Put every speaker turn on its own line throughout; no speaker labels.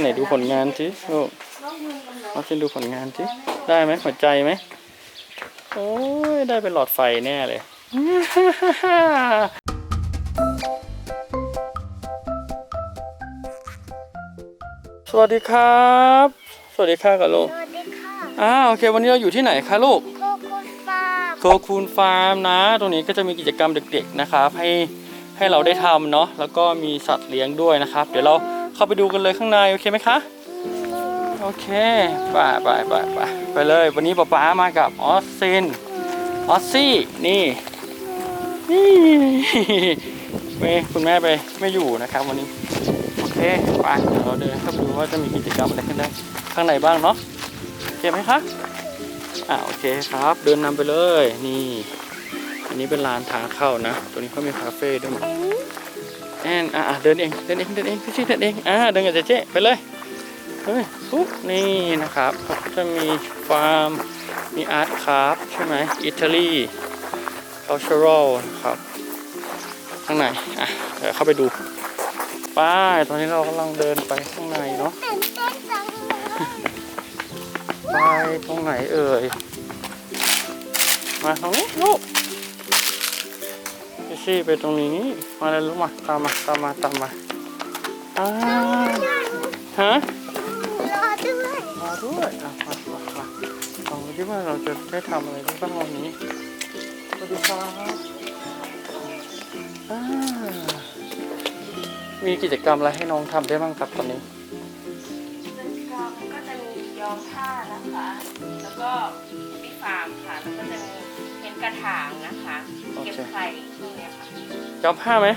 ไหนดูผลงานสิลูกเอาสิดูผลงานสิได้ไหมหัวใจไหมโอ้ยได้เป็นหลอดไฟแน่เลยสวัสดีครับ สวัสดีค่ะกับลูก
สวัสดีค่ะ
อ้าวโอเค วันนี้เราอยู่ที่ไหนคะลูก
โคคุณฟาร์ม
โคคูนฟาร์มนะ ตรงนี้ก็จะมีกิจกรรมเด็กๆนะครับให้ให้เราได้ทำเนาะแล้วก็มีสัตว์เลี้ยงด้วยนะครับ เดี๋ยวเรา เข้าไปดูกันเลยข้างในโอเคไหมคะโอเคไปไปไปไปไปเลยวันนี้ป๊าป๊ามากับออสซินออสซี่นี่นี่เมย์คุณแม่ไปไม่อยู่นะครับวันนี้โอเคไปเดี๋ยวเราเดินเข้าไปดูว่าจะมีกิจกรรมอะไรข้างในข้างในบ้างเนาะโอเคไหมคะอ่าโอเคครับ เดินนำไปเลยนี่ อันนี้เป็นลานทางเข้านะ ตัวนี้เขามีคาเฟ่ด้วยมั้ง แอนอ่าอ่าเดินเองเดินเองเดินเองพี่ชิเดินเองอ่าเดินกับเจ๊เจ๊ไปเลยเฮ้ยปุ๊บนี่นะครับเขาจะมีฟาร์มมีอาร์ตคราฟใช่ไหมอิตาลี cultural นะครับข้างในอะเดี๋ยวเข้าไปดูไป้าตอนนี้เรากำลังเดินไปข้างในเนาะไปตรงไหนเอ่ยมาตรงนี้ลูก พี่ชี่ไปตรงนี้ มาเลยลูกมาตามมาตามมาตามมาอ้าวฮะ
รอด้วย
มาด้วยอะมามามาลองดูที่ว่าเราจะได้ทำอะไรได้บ้างวันนี้สวัสดีครับอ่ามีกิจกรรมอะไรให้น้องทำได้บ้างครับตอนนี้
กิจกรรมก็จะมีย้อมผ้านะคะ แล้วก็มีฟาร์มค่ะแล้วก็จะมีเห็น กระถางนะคะ
โอเค
เก็บไข่พวกเนี้ยค่ะ
ยอมผ้าไหม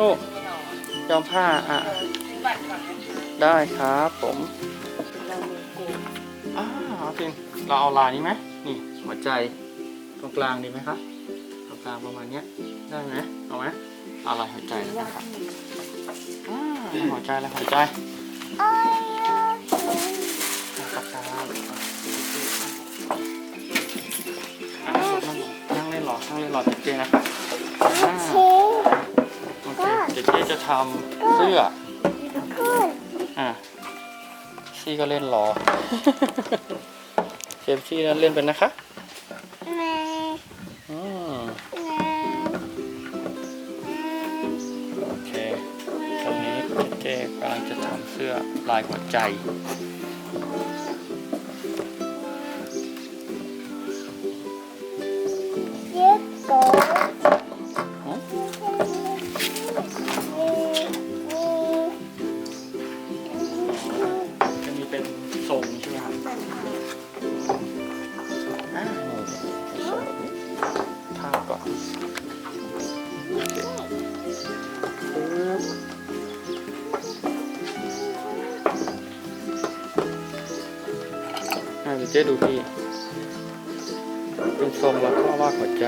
ลูก
ไม่นอน
ยอมผ้าอะ
เออซื้อบัตรก่อนนะคะ
ได้ครับผม
เรามีกลุ่ม
อ่าโอเคเราเอาลายนี้ไหมนี่หัวใจตรงกลางดีไหมครับตรงกลางประมาณเนี้ยได้ไหมเอาไหมเอาลายหัวใจแล้วกันครับอ่าหัวใจแล้วหัวใจ นั่งเล่นหรอนั่งเล่นหรอเจ๊นะครับอ่า
เชฟ
โอเคเดี๋ยวเจ๊จะทำเสื้อ
ขึ้น
อะซี่ก็เล่นรอเชฟซี่นั้นเล่นเป็นนะคะ
แม่
อืม
แม่แม่
โอเคตอนนี้เจ๊กำลังจะทำเสื้อลายหัวใจ
เป็
นทรงแล้วก็วาดหัวใจ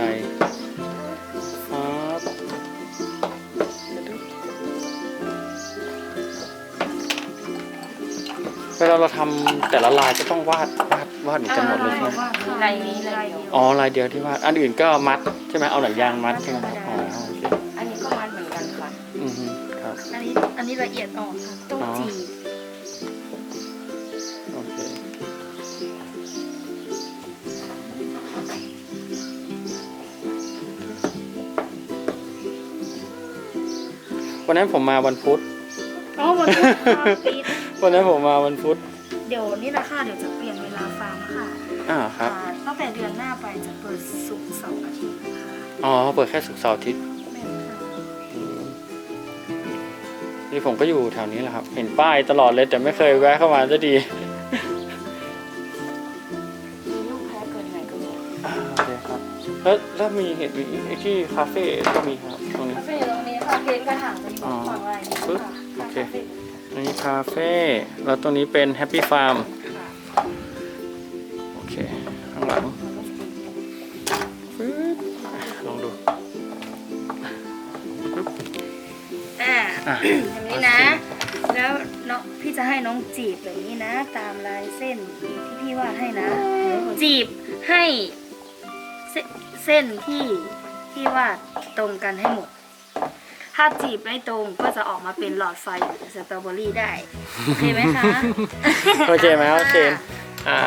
ครับเวลาเราทำแต่ละลายก็ต้องวาดวาดวาดเหมือนกันหมดเลยใช่ไหม
ลายนี้ลายเดียว
อ๋อลายเดียวที่วาดอันอื่นก็มัดใช่ไหมเอาหนังยางมัดใช่ไหมครับ วันนั้นผมมาวันพุธ
อ๋อวันนี้ฟาร์มปิด
วันนั้นผมมาวันพุธ
เดี๋ยวนี่นะคะเดี๋ยวจะเปลี่ยนเวลาฟาร์มค่ะ
อ่าครับ
อ่าตั้งแต่เดือนหน้าไปจะเปิดศุกร์เสาร์อาทิตย์นะคะ
อ๋อเปิดแค่ศุกร์เสาร์อาทิตย์
แม่ค่ะ
อืมนี่ผมก็อยู่แถวนี้แหละครับ เห็นป้ายตลอดเลยแต่ไม่เคยแวะเข้ามาสักที
มีลูกแพ้เกินไหนก็มี
อ่าโอเคครับแล้วแล้วมีเห็นมีไอ้ที่คาเฟ่ก็มีครับตรงนี้
คาเฟ่อยู่ตรงนี้ ค่ะเพนกระถางจะอยู่ฝั่งไรนี่
ปึ๊บ
ค่ะ
โอเค อันนี้คาเฟ่แล้วตรงนี้เป็นแฮปปี้ฟาร์มโอเค ข้างหลังปึ๊บอะลองดู
อ่า
อะ
อย่างนี้นะ แล้วน้องพี่จะให้น้องจีบแบบนี้นะ ตามลายเส้นที่พี่วาดให้นะ จีบให้เสเส้นที่ที่วาดตรงกันให้หมด ถ้าถ้าจีบไม่ตรงก็จะออกมาเป็นหลอดไฟสตรอเบอรี่ได้โอเคไหมคะ
โอเคไหมโอเคอ่า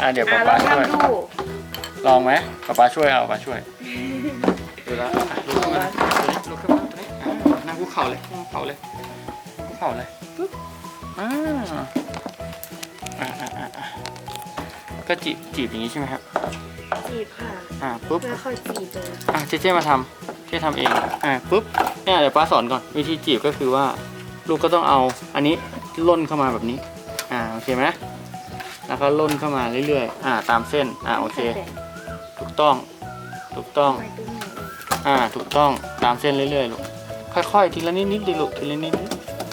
อ่าเดี๋ยว
อะ
ป๊า
ลอง
ป๊าช่วย
ทำดู
ลองไหมป๊าป๊าช่วยเอาป๊าช่วยดูแล้วอะลุกขึ้นมาลุกขึ้นมาตัวนี้อ่านั่งคุกเข่าเลยนั่งคุกเข่าเลยคุกเข่าเลยปุ๊บอ่าอ่าอ่าอ่าอ่าก็จีบจีบอย่างนี้ใช่ไหมครับ
จีบค่ะ
อ่าปุ๊บ
แล้วค่อยจีบเลย
อะเจ๊เจ๊มาทำ เจ๊ทำเอง อะปุ๊บเนี่ยเดี๋ยวป้าสอนก่อน วิธีจีบก็คือว่า ลูกก็ต้องเอาอันนี้ล่นเข้ามาแบบนี้ อ่าโอเคไหมแล้วก็ล่นเข้ามาเรื่อยๆ อ่า ตามเส้น อ่าโอเค ถูกต้อง ถูกต้อง
ไปตรงไหน
อ่า ถูกต้อง ตามเส้นเรื่อยๆ ลูก ค่อยๆ ทีละนิดๆดิลูก ทีละนิด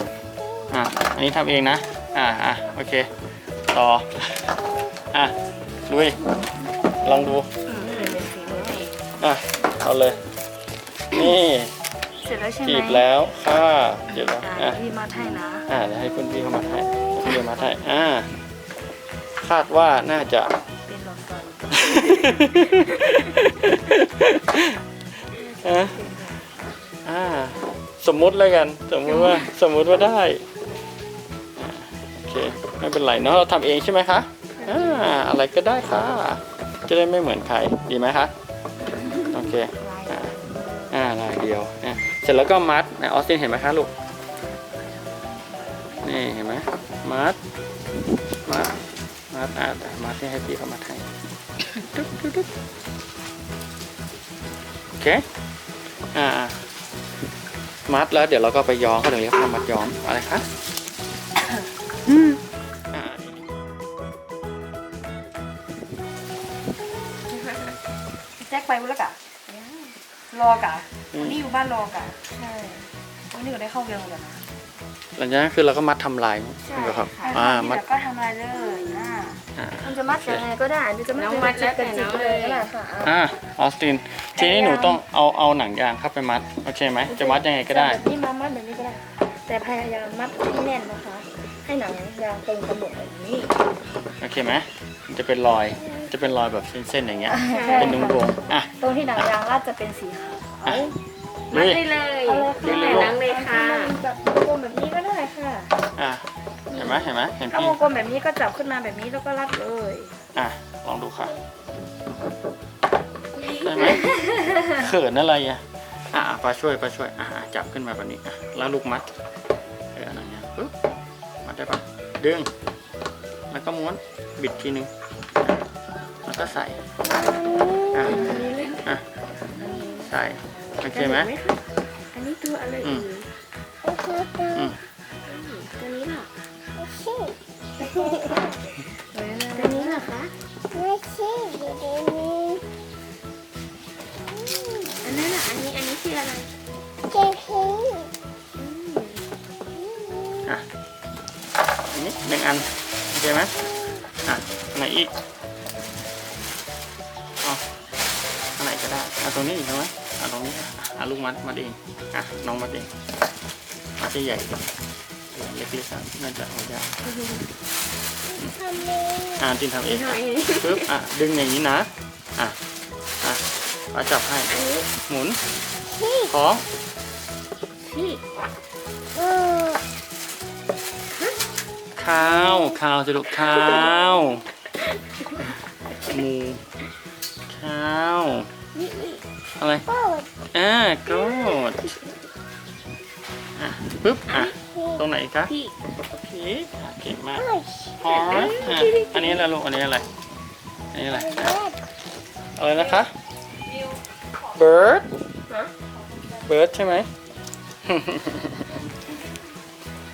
ๆอะอันนี้ทำเองนะ อ่าอะโอเค ต่อ อะลุย ลองดู
อืมเดี๋ยวเป็นสีนี้เอง
อะเอาเลย นี่
เสร็จแล้วใช่ไหม
จีบแล้วค่ะจีบแล้ว
อะ
อะ
พี่มาให้นะ
อ่าเดี๋ยวให้คุณพี่เข้ามาให้คุณพี่มาให้อ่าคาดว่าน่าจะ
เป็นหลอดไฟ
อะอ่าสมมุติแล้วกัน สมมุติว่าสมมุติว่าได้อ่าโอเคไม่เป็นไรเนาะเราทำเองใช่ไหมคะอ่าอะไรก็ได้ค่ะ จะได้ไม่เหมือนใครดีไหมคะโอเค
ลาย
อ่าลายเดียวอะเสร็จแล้วก็มัดนะออสตินเห็นไหมคะลูกนี่เห็นไหมมัดมัดมัดอะแต่มัดที่ให้พี่เขามัดให้ตึ๊บตึ๊บตึ๊บโอเคอ่ามัดแล้วเดี๋ยวเราก็ไปย้อมเขาเรียกว่ามัดย้อมอะไรคะอ่า
แจ็คไปวุ้นแล้วกะ รอกะวันนี้อยู่บ้านรอกะใช่วันนี้ก็ได้เข้าเรียนกันนะ
หลังจากนั้นคือเราก็มัดทำลายใช่ไหมครับอ่ามัด
ก็ทำอะไรเลยนะ
อ่า
มันจะมัดยังไงก็ได้หรือจะมัด
น้องมัดแล้วแต่
จิ
น้
บ
อง
เล
เลยย
ก็ได้ค่ะ
อ่าออสติน ทีนี้หนูต้องเอาเอาหนังยางเข้าไปมัด โอเคไหม จะมัดยังไงก็ได้
แบบนี้มามัดแบบนี้ก็ได้ แต่พยายามมัดให้แน่นนะคะ ให้หนังยางตรงกระบอกแบบนี้
โอเคไหมมันจะเป็นรอย จะเป็นรอยแบบเส้นๆอย่างเงี้ย
ใช่
เป็นดวงๆอะ
ตรงที่หนังยางลาดจะเป็นสีขาว
อะ
มั
ลุ
ด
ย
ได้เลย
เอาเลย
แต่
ค่ะ
นังเลยค่ะ
แบบวงกลมแบบนี้ก็ได้ค่ะ
อะ เห็นไหมเห็นไหมเห็น
ถ้า
พี่
วงกลมแบบนี้ก็จับขึ้นมาแบบนี้แล้วก็รัดเลย
อะ ลองดูค่ะ ได้ไหมเขินอะไรอะ อะอะปลาช่วยปลาช่วย อะอะจับขึ้นมาแบบนี้อะแล้วลูกมัด เอออะไรเงี้ยปึ๊บมัดได้ปะดึง แล้วก็ม้วน บิดทีนึง แล้วก็ใส่อะอะใส่โอเคไหม
อันนี้ตัวอะไร
อื
เอ่
ม
ย
อืม
ตัวนี้ล่ะ
ตัวนี้เหรอคะ
อันนั้นล่ะอันนี้อันนี้คืออะไร
อะอันนี้หนึ่งอันโอเคไหมอะอันไหนอีก ลูกมัดมัดเองอะน้องมัดเองมัดใหญ่ๆเล็กๆอะน่าจะเอายากอะจินทำเอง
หน่อย
ปึ๊บอะดึงอย่างนี้นะอะอะป้าจับให้
อันนี้
หมุนของ
พี่
ข้าวข้าวจะลูกข้าวหมูข้าวอะไร อ่ากูดอะปึ๊บ อะ ตรงไหนคะ
พี่
พีกอะเก่งมากฮอร์สอะอันนี้อะไรลูก อันนี้อะไร อันนี้อะไร อะไรนะคะ bird bird ใช่ไหม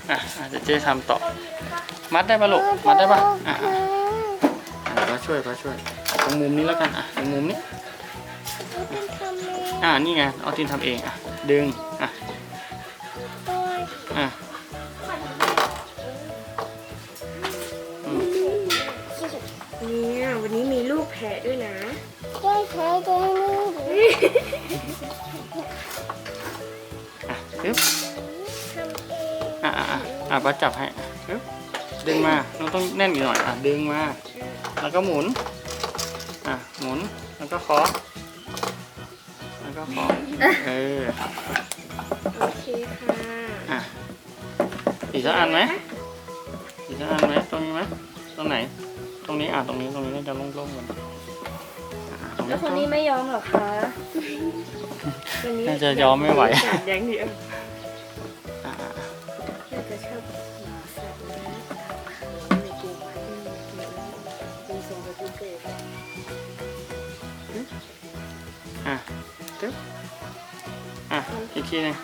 อะอะเดี๋ยวเจ๊ทำต่อ มัดได้ปะลูก มัดได้ปะอะอะ เดี๋ยวป้าช่วยป้าช่วยตรงมุมนี้แล้วกัน อะตรงมุมนี้ อ่านี่ไงเอาทินทำเองอะดึงอะอะอืม
เนี่ยวันนี้มีลูกแพะด้วยนะ
อะปึ๊บอะอะอะอะป้าจับให้อะปึ๊บดึงมาเราต้องแน่นอีกหน่อยอะดึงมา แล้วก็หมุนอะหมุนแล้วก็เคาะ แล้วก็เคาะเออ
โอโอเคค่ะ
อะอีกสักอันไหมอีกสักอันไหมตรงนี้ไหมตรงไหน ตรงนี้อะตรงนี้ตรงนี้น่าจะโล่งๆกันอะตรง
แล้วคนนี้ไม่ยอมเหรอคะ
วันนี้
น่าจะยอมไม่ไหว
จัดอย่างเดียว
ทีหนึง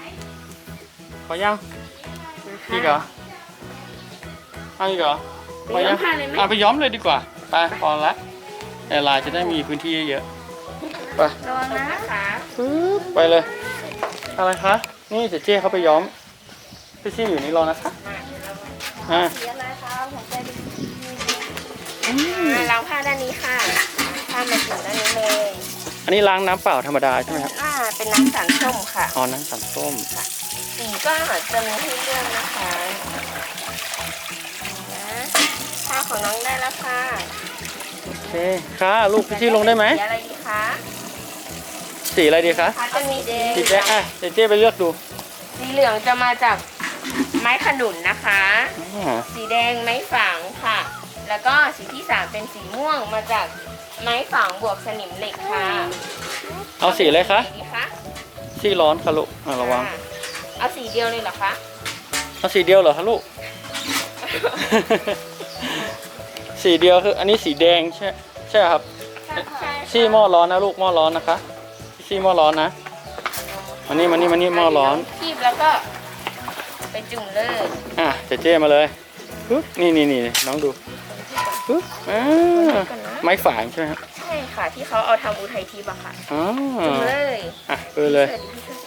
พอยังอีกเหรอเอาอีกเหรอพอยัง
ไปย้อมผ้าเลยไหม
อะไปย้อมเลยดีกว่าไปพอละแอร์ไลน์จะได้มีพื้นที่เยอะๆไป
ระวังนะ
นะคะ
ปึ๊บไปเลย อะไรคะ นี่เจเจ้เขาไปย้อม พี่ซี่อยู่นี่รอนะคะอ่า
สีอะไรคะหัวใจเป็น
อืม
อ่าล้างผ้าด้านนี้ค่ะผ้ามาถึงด้านนี้เลย
อันนี้ล้างน้ำเปล่าธรรมดาใช่ไหมครับ
อ่าเป็นน้ำสารส้มค่ะ
อ๋อ น้ำสันส้ม
สีก็จะมีให้เลือกนะคะนะผ้าของน้องได้แล้วค่ะ
โอเค ค่ะ ลูกพี่ซี่ลงได้ไหม
สีอะไรดีคะ
สีอะไรดีคะ
ผ้าจะมีแดง
สีแดงอะเจเจ้ไปเลือกดู
สีเหลืองจะมาจากไม้ขนุนนะคะ
อ่า
สีแดงไม้ฝางค่ะ แล้วก็สีที่สามเป็นสีม่วงมาจาก ไม้ฝางบวกสนิมเหล็กค่ะ
เอาสีอะไรคะ
สีดีคะ
สีร้อนค่ะลูกอะระวัง
อ่าเอาสีเดียวเลยเหรอคะ
เอาสีเดียวเหรอคะลูก สีเดียวคืออันนี้สีแดงใช่ใช่ครับ
ใช่ค่ะ
ซี่หม้อร้อนนะลูกหม้อร้อนนะคะซี่หม้อร้อนนะมานี่มานี่มานี่หม้อร้อน
คีบแล้วก็ไปจุ่มเลย
อะเจเจ้มาเลยปึ๊บนี่นี่นี่น้องดูปึ๊บอ่า ไม้ฝางใช่ไหมครับ
ใช่ค่ะ ที่เขาเอาทำอุทัยทิพย์อะค่ะ
อ๋อ
จุ่มเลย
อะเออเลย
สวัสดีพี่เชิญ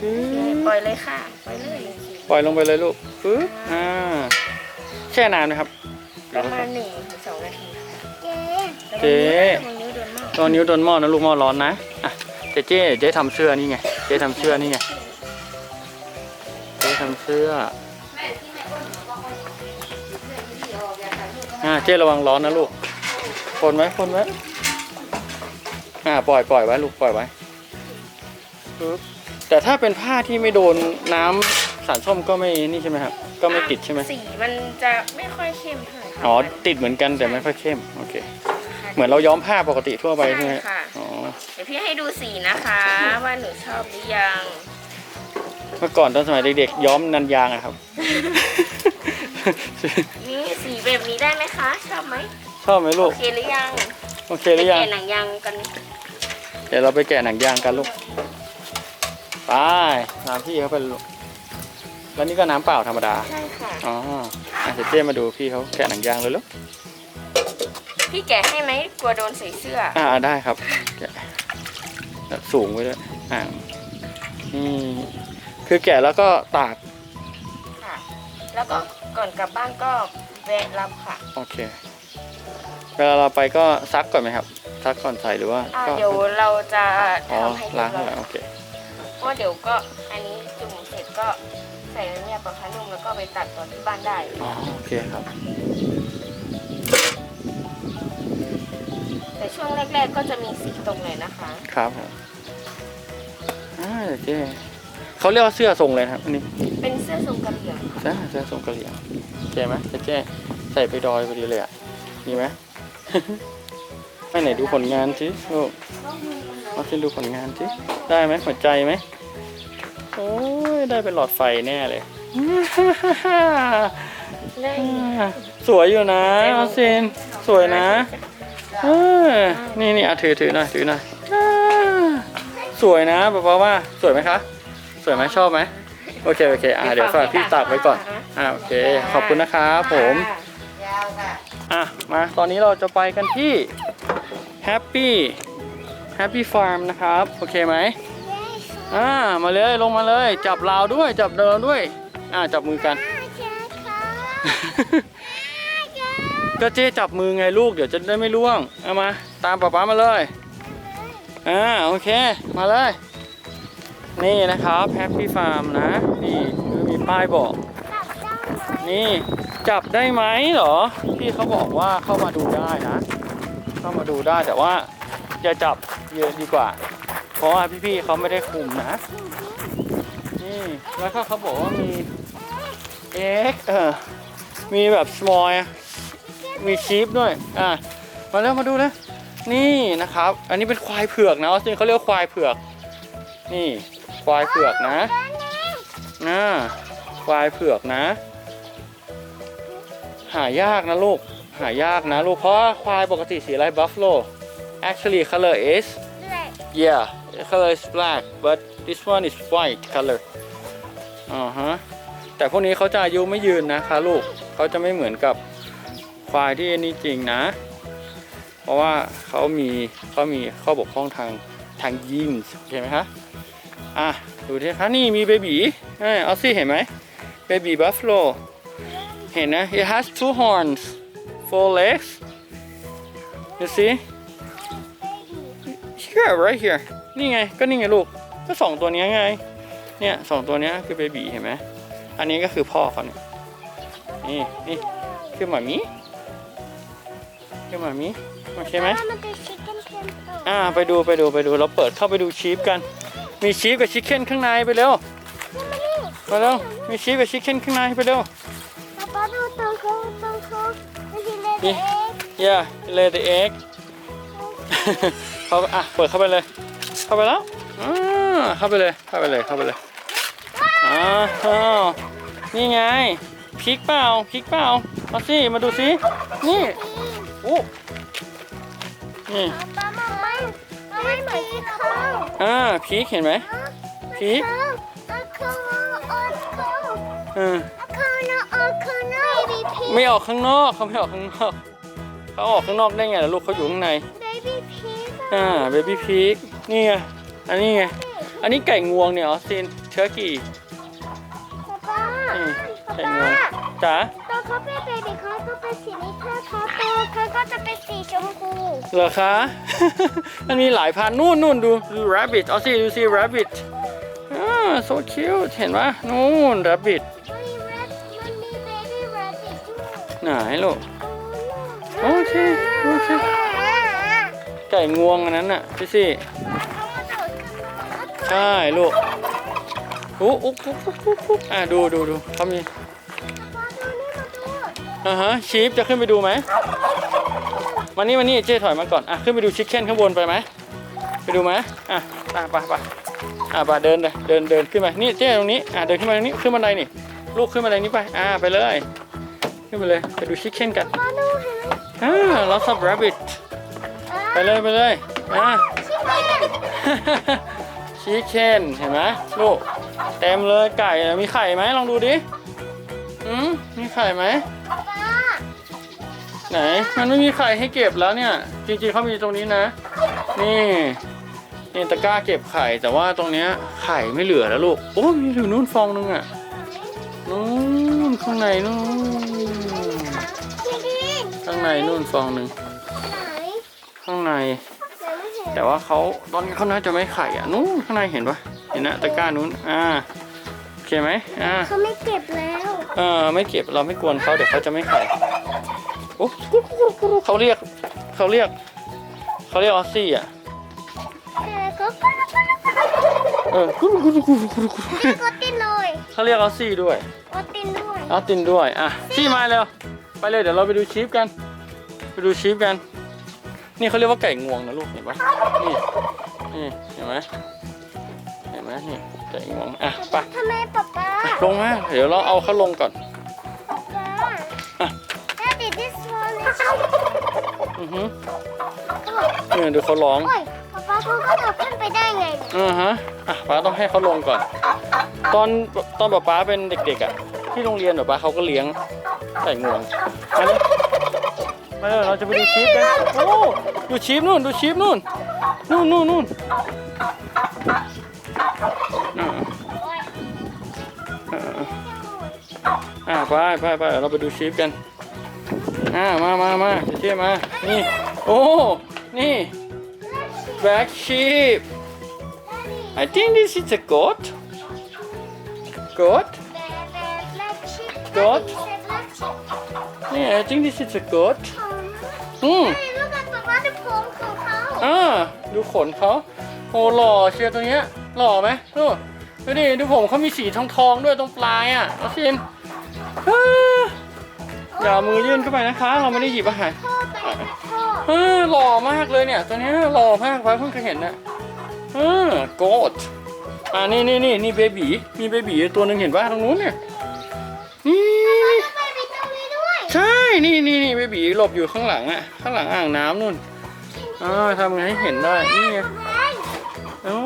ปึ๊บ
ปล่อยเลยค่ะปล่อยเลย
ปล่อยลงไปเลยลูกปึ๊บอ่าแช่นานไหมครับ
ประมาณหนึ่งถึงสองนาทีค่ะ
เจ๊
ระวังนิ้วโดนมาก
ตัวนิ้วโดนหม้อนะลูกหม้อร้อนนะอะเจเจ้เจ๊ทำเสื้อนี่ไงเจ๊ทำเสื้อนี่ไงเจ๊ทำเสื้ออะเจ๊ระวังร้อนนะลูก คนไว้คนไว้อ่าปล่อยปล่อยไว้ลูกปล่อยไว้ปึ๊บแต่ถ้าเป็นผ้าที่ไม่โดนน้ำสารส้มก็ไม่นี่ใช่ไหมครับก็ไม่ติดใช่ไหม
สีมันจะไม่ค่อยเข้มเท่าไหร่ค่ะ
อ๋อติดเหมือนกันแต่ไม่ค่อยเข้มโอเค เหมือนเราย้อมผ้าปกติทั่วไปใช่ไหม
ใช่ค่ะ
อ๋อ
เดี๋ยวพี่ให้ดูสีนะคะว่าหนูชอบหรือยัง
เมื่อก่อนตอนสมัยเด็กๆย้อมนันยางอะครับ
นี่สีแบบนี้ได้ไหมคะ ชอบไหม
ชอบไหมลู
โอกเคหรือยัง
โอเคหรือยัง
ไปแกะหนังยางกัน
เดี๋ยวเราไปแกะหนังยางกันลูก ไปน้ำพี่เขาไปลูก แล้วนี่ก็น้ำเปล่าธรรมดา
ใช่ค่ะ
อ๋ออะเดี๋ยวเจ้มาดูพี่เขาแกะหนังยางเลยลูก
พี่แกะให้ไหมกลัวโดนใส่เสื้อ
อ่าได้ครับแกะแบบสูงไว้ด้วยอ่านี่คือแกะแล้วก็ตาก
ค่ะ แล้วก็ก่อนกลับบ้านก็แวะรับค่ะ
โอเค เวลาเราไปก็ซักก่อนไหมครับ ซักก่อนใส่หรือว่า
อ่า
ก็
เดี๋ยวเราจะ
อ๋อ
ทำให้เรีย
ล้าง
บร้
ให้
อย
โอเค
เพราะว่าเดี๋ยวก็อันนี้จุ่มเสร็จก็ใส่น้ำยาปรับผ้านุ่มแล้วก็ไปตัดต่อที่บ้านได้
อ๋อโอเคครับ
แต่ช่วงแรก ๆ ก็จะมีสีตรงเลยนะคะ
ครับผมอ่าเจ๊เขาเรียกว่าเสื้อทรงเลยนะครับอันนี้
เป็นเสื้อทรงกระเหลี่ยงค่ะ
เสื้อเสื้อทรงกะเหรี่ยงเจ๊ไหมเจ๊ใส่ไปดอยพอดีเลยอะมีไหม ให้ไหนดูผลงานสิลูกเอาสิดูผลงานสิได้ไหมหัวใจไหมโอ้ยได้เป็นหลอดไฟแน่เลย
ได้
อ่าสวยอยู่นะออสซินสวยนะเออนี่นี่อะถือถือหน่อยถือหน่อยอ่าสวยนะบอกว่าว่าสวยไหมคะ สวยไหมชอบไหมโอเคโอเคอ่าเดี๋ยวฝากพี่ตากไว้ก่อนอ่าโอเค ขอบคุณนะครับผม
ยาวค่ะ
อะมาตอนนี้เราจะไปกันที่ Happy Happy Farm นะครับ โอเคไหมอ่ามาเลยลงมาเลย จับราวด้วยจับเดินด้วยอ่าจับมือกัน ก็เจ๊จับมือไงลูกเดี๋ยวจะได้ไม่ล่วงเอามา ตามป๊าป๊ามาเลยอ่าโอเคมาเลย นี่นะครับ Happy Farm นะนี่มีป้ายบอก นี่ จับได้ไหมเหรอพี่เขาบอกว่าเข้ามาดูได้นะ เข้ามาดูได้แต่ว่าอย่าจับเยอะดีกว่า เพราะว่าพี่ๆเขาไม่ได้คุมนะ นี่แล้วก็เขาบอกว่ามีเอ็กเออมีแบบ small มีชีฟด้วยอะมาแล้วมาดูนะนี่นะครับ อันนี้เป็นควายเผือกนะจริงเขาเรียกควายเผือก นี่ควายเผือกนะน่าควายเผือกนะ หายากนะลูก หายากนะลูก เพราะว่าควายปกติสีอะไร buffalo actually color is yeah color is black but this one is white color อ่าฮะ แต่พวกนี้เขาจะอายุไม่ยืนนะคะลูก เขาจะไม่เหมือนกับควายที่นี่จริงนะ เพราะว่าเขามีเขามีข้อบกพร่องทางทางยีนส์เห็นไหมคะ อะ ดูดิคะนี่มีเบบีเอ้ยเอาสิเห็นไหมเบบีบัฟฟ l o เห็นนะ it has two horns four legs you see here right here นี่ไง ก็นี่ไงลูก ก็สองตัวเนี้ยไง เนี่ยสองตัวเนี้ยคือเบบีเห็นไหม อันนี้ก็คือพ่อเขาเนี่ย นี่นี่คือหมามีคือหมามีโอเคไหมอ่า ไปดูไปดูไปดู เราเปิดเข้าไปดูชีฟกัน มีชีฟกับชิคเก้นข้างในไปเร็วไปเร็ว มีชีฟกับชิคเก้นข้างในไปเร็ว
นทีเล็ก
นี่
เอ็ก
yeah lay the egg เขาอะเปิดเข้าไปเลย เข้าไปแล้วอ่าเข้าไปเลยเข้าไปเลยเข้าไปเลยอ้าวนี่ไงพริกเปล่าพริกเปล่ามาสิมาดูสินี่โอ้นี่
ป๊าป๊ามาไม่มันไม่เหมือนที่เขา
อ่าพริกเห็นไหมพริก
อา
ไม่ออกข้างนอกเขาไม่ออกข้างนอกเขาออกข้างนอกได้ไงล่ะลูกเขาอยู่ข้างใน
เบบี้พี
อ่าเบบี้พีกนี่ไงอันนี้ไงอันนี้ไก่งวงเนี่ยออสตินเชื้อกี่
ป๊าป๊า
นี่
ป๊า
ไก่
ป๊าง
วงจ๋า
ตอนเขาเป็นเบบี้เขาก็เป็นสีนี้ถ้าเขาโตเขาก็จะเป็นสีชมพู
เหรอคะมันมีหลายพันธุ์นู่นนู่นดูดู rabbit ออสตินดูสิ rabbit อ่า so cute เห็นปะนู่น rabbit ไหนลูกโอเคโอเคไก่งวงอันนั้นน่ะพี่สิใช่ลูกอุ๊อุ๊อุ๊อุ๊อุ๊อุ๊อะดูดูดูเขามีอ่าฮะชีฟจะขึ้นไปดูไหมมานี่มานี่เจ๊ถอยมาก่อนอะขึ้นไปดูชิคเก้นข้างบนไปไหมไปดูไหมอะไปไปไปอะไปเดินเลยเดินเดินขึ้นมานี่เจ๊ตรงนี้อะเดินขึ้นมาตรงนี้ขึ้นบันไดนี่ลูกขึ้นบันไดนี้ไปอะไปเลย ขึ้นไปเลยไปดูชิคเก้นกันอ่า lots of rabbit ไปเลยไปเลยอะ ชิคเก้นเห็นไหมลูกเต็มเลยไก่อะมีไข่ไหมลองดูดิอืมมีไข่ไหมไหน มันไม่มีไข่ให้เก็บแล้วเนี่ย จริงๆเขามีตรงนี้นะ นี่นี่ตะกร้าเก็บไข่แต่ว่าตรงเนี้ยไข่ไม่เหลือแล้วลูกโอ้มีอยู่นู่นฟองนึงอะนู่นข้างในนู่นข้างในนู่นฟองหนึ่งข้างใน แต่ว่าเขาตอนนี้เขาน่าจะไม่ไข่อะนู่นข้างในเห็นปะเห็นนะตะกร้านู้นอ่าโอเคไหมอ่า
เขาไม่เก็บแล้ว
เออไม่เก็บเราไม่กวนเขาเดี๋ยวเขาจะไม่ไข่โอ้เขาเรียกเขาเรียกเขาเรียกออสซี่อะ
แต่ก็ก็
เออกุ๊กกุ๊กกุ๊กกุ๊กกุ๊ก
ก็ตินเลย
เขาเรียกออสซี่ด้วย
ก็ตินด้วย
ออสตินด้วยอะซี่มาเร็วไปเลยเดี๋ยวเราไปดูชีฟกัน ไปดูชีฟกัน นี่เขาเรียกว่าไก่งวงนะลูกเห็นปะนี่นี่เห็นไหมเห็นไหมนี่ไก่งวงอะไป
ทำไมป๊าป๊า
ลงมาเดี๋ยวเราเอาเขาลงก่อน
ป๊าป๊า
อะ
Daddy this one is
อือฮึเนี่ยดูเขาร้อง
โอ้ยป๊าป๊าเขาก็จะขึ้นไปได้ไง
อือฮะอะป้าต้องให้เขาลงก่อน ตอนตอนป๊าป๊าเป็นเด็กๆอะที่โรงเรียนป๊าป๊าเขาก็เลี้ยงไก่งวงมาเลยมาเลยเราจะไปดูชีฟกันโอ้ดูชีฟนู่นดูชีฟนู่นนู่นนู่นนู่นอ่าอ่าอ่าไปไปไปเดี๋ยเราไปดูชีฟกันอ่ามามามาเจ๊มานี่โอ้นี่ black sheep I think this is a goat goat Goat? นี่ I think this is a goat อืม
ลูกกับป๊าป๊าดูผมของเขา
อ่าดูขนเขาโอ้หล่อเชียร์ตัวเนี้ยหล่อไหมดูดูดูดิดูผมเขามีสีทองทองๆด้วยตรงปลายอะเอาสินฮ่าอย่าเอามือยื่นเข้าไปนะคะ เราไม่ได้หยิบอาหาร
พ่อตัวนี้พ่อ
เออหล่อมากเลยเนี่ย ตัวเนี้ยหล่อมากไว้เพิ่งเคยเห็นนะเออโกดอ่านี่นี่นี่นี่เบบีมีเบบีตัวหนึ่งเห็นป่ะตรงนู้นเนี่ย นี่นี่นี่เบบีหลบอยู่ข้างหลังอะ ข้างหลังอ่างน้ำนู่นอ่าทำไงให้เห็นได้ นี่ไงโอ้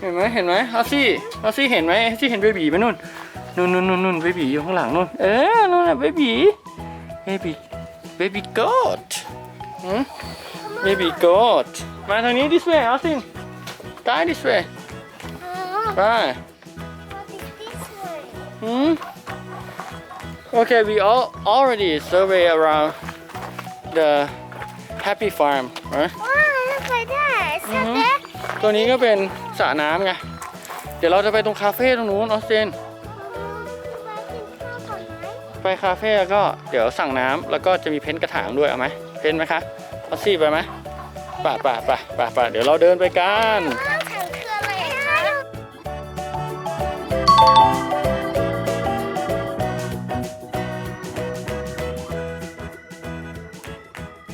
เห็นไหมเห็นไหมเอาซี่เอาซี่เห็นไหมเอาซี่เห็นเบบีไหมนู่นนู่นนู่นนู่นนู่นเบบีอยู่ข้างหลังนู่น เออ นู่นน่ะเบบีเบบีเบบีกอดหืมเบบีกอดมาทางนี้ this way เอาสิกาย this way ไป Hmm? Okay, we all already survey around the happy farm นะ
ว้าวแล้วไปได้ส
อือฮึ
เต็ก
ตัวนี้ก็เป็นสระน้ำไง เดี๋ยวเราจะไปตรงคาเฟ่ตรงนู้นออสเซน
ไปกินข้าวก่อนไหม
ไปคาเฟ่แล้วก็เดี๋ยวสั่งน้ำแล้วก็จะมีเพ้นท์กระถางด้วยเอาไหมเพ้นท์ไหมคะออสซี่ไปไหมไป่ะป่ะป่ะป่ะป่ะเดี๋ยวเราเดินไปกัน
ว้